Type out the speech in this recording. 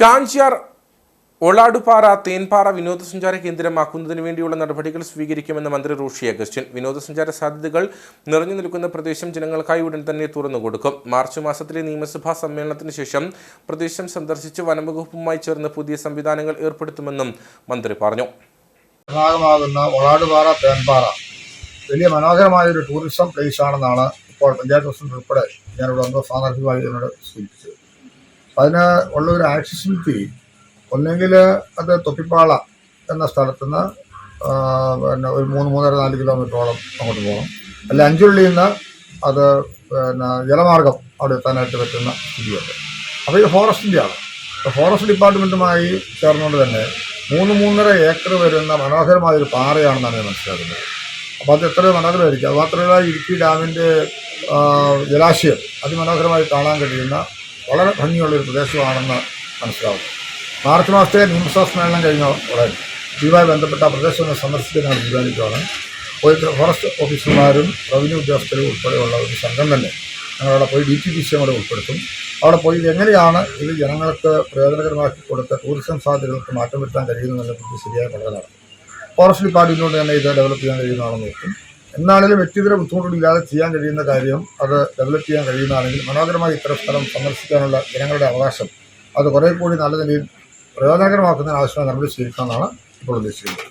കാഞ്ചിയാർ ഒളാടുപാറ തേൻപാറ വിനോദസഞ്ചാര കേന്ദ്രമാക്കുന്നതിന് വേണ്ടിയുള്ള നടപടികൾ സ്വീകരിക്കുമെന്ന് മന്ത്രി റോഷി അഗസ്റ്റ്യൻ വിനോദസഞ്ചാര സാധ്യതകൾ നിറഞ്ഞു നിൽക്കുന്ന പ്രദേശം ജനങ്ങൾക്കായി ഉടൻ തന്നെ തുറന്നുകൊടുക്കും. മാർച്ച് മാസത്തിലെ നിയമസഭാ സമ്മേളനത്തിന് ശേഷം പ്രദേശം സന്ദർശിച്ച് വനംവകുപ്പുമായി ചേർന്ന് പുതിയ സംവിധാനങ്ങൾ ഏർപ്പെടുത്തുമെന്നും മന്ത്രി പറഞ്ഞു. ഭാഗമാകുന്ന ഒളാടുപാറ തേൻപാറ വലിയ മനോഹരമായ ഒരു ടൂറിസം പ്ലേസ് ആണെന്നാണ് ഇപ്പോൾ പഞ്ചായത്ത് പ്രസിഡന്റ് ഉൾപ്പെടെ ഞാനിവിടെ വന്ന് സാന്ദർഭികമായി എന്നോട് സൂചിപ്പിച്ചത്. അതിന് ഉള്ള ഒരു ആക്സസിബിലിറ്റി ഒന്നെങ്കിൽ അത് തൊപ്പിപ്പാള എന്ന സ്ഥലത്ത് നിന്ന് പിന്നെ ഒരു മൂന്ന് മൂന്നര നാല് കിലോമീറ്ററോളം അങ്ങോട്ട് പോകണം. അല്ല അഞ്ചുള്ളിയിൽ നിന്ന് അത് പിന്നെ ജലമാർഗം അവിടെ എത്താനായിട്ട് പറ്റുന്ന സ്ഥിതിയുണ്ട്. അപ്പോൾ ഇത് ഫോറസ്റ്റിന്റെ ആണ്. ഫോറസ്റ്റ് ഡിപ്പാർട്ട്മെന്റുമായി ചേർന്നുകൊണ്ട് തന്നെ മൂന്ന് മൂന്നര ഏക്കർ വരുന്ന മനോഹരമായ ഒരു പാറയാണെന്നാണ് ഞാൻ മനസ്സിലാക്കുന്നത്. അപ്പോൾ അത് എത്ര മനോഹരമായിരിക്കും. അത് മാത്രമല്ല ഇടുക്കി ഡാമിന്റെ ജലാശയം അതിമനോഹരമായി കാണാൻ കഴിയുന്ന വളരെ ഭംഗിയുള്ളൊരു പ്രദേശമാണെന്ന് മനസ്സിലാവും. മാർച്ച് മാസത്തെ നിയമസഭാ സമ്മേളനം കഴിഞ്ഞ ഉടൻ ഇതുമായി ബന്ധപ്പെട്ട പ്രദേശങ്ങൾ സന്ദർശിക്കാൻ ഞങ്ങൾ തീരുമാനിക്കുകയാണ്. ഫോറസ്റ്റ് ഓഫീസർമാരും റവന്യൂ ഉദ്യോഗസ്ഥരും ഉൾപ്പെടെയുള്ള ഒരു സംഘം തന്നെ ഞങ്ങളവിടെ പോയി ഡി ടി പി സിയും കൂടെ ഉൾപ്പെടുത്തും. അവിടെ പോയി ഇതെങ്ങനെയാണ് ഇത് ജനങ്ങൾക്ക് പ്രയോജനകരമാക്കി കൊടുത്ത ടൂറിസം സാധ്യതകൾക്ക് മാറ്റം വരുത്താൻ കഴിയുന്നതിനെക്കുറിച്ച് ശരിയായ പഠനമാണ് ഫോറസ്റ്റ് ഡിപ്പാർട്ട്മെന്റിനോട് തന്നെ ഇത് ഡെവലപ്പ് ചെയ്യാൻ കഴിയുന്നതാണെന്ന് നോക്കും എന്നാണെങ്കിലും വ്യക്തിതര ബുദ്ധിമുട്ടുകളില്ലാതെ ചെയ്യാൻ കഴിയുന്ന കാര്യം അത് ഡെവലപ്പ് ചെയ്യാൻ കഴിയുന്നതാണെങ്കിൽ മനോഹരമായി ഇത്തരം സ്ഥലം സന്ദർശിക്കാനുള്ള ജനങ്ങളുടെ അവകാശം അത് കുറേ കൂടി നല്ല നിലയിൽ പ്രയോജനകരമാക്കുന്നതിന് ആവശ്യമായ നടപടി സ്വീകരിക്കണമെന്നാണ് ഇപ്പോൾ ഉദ്ദേശിക്കുന്നത്.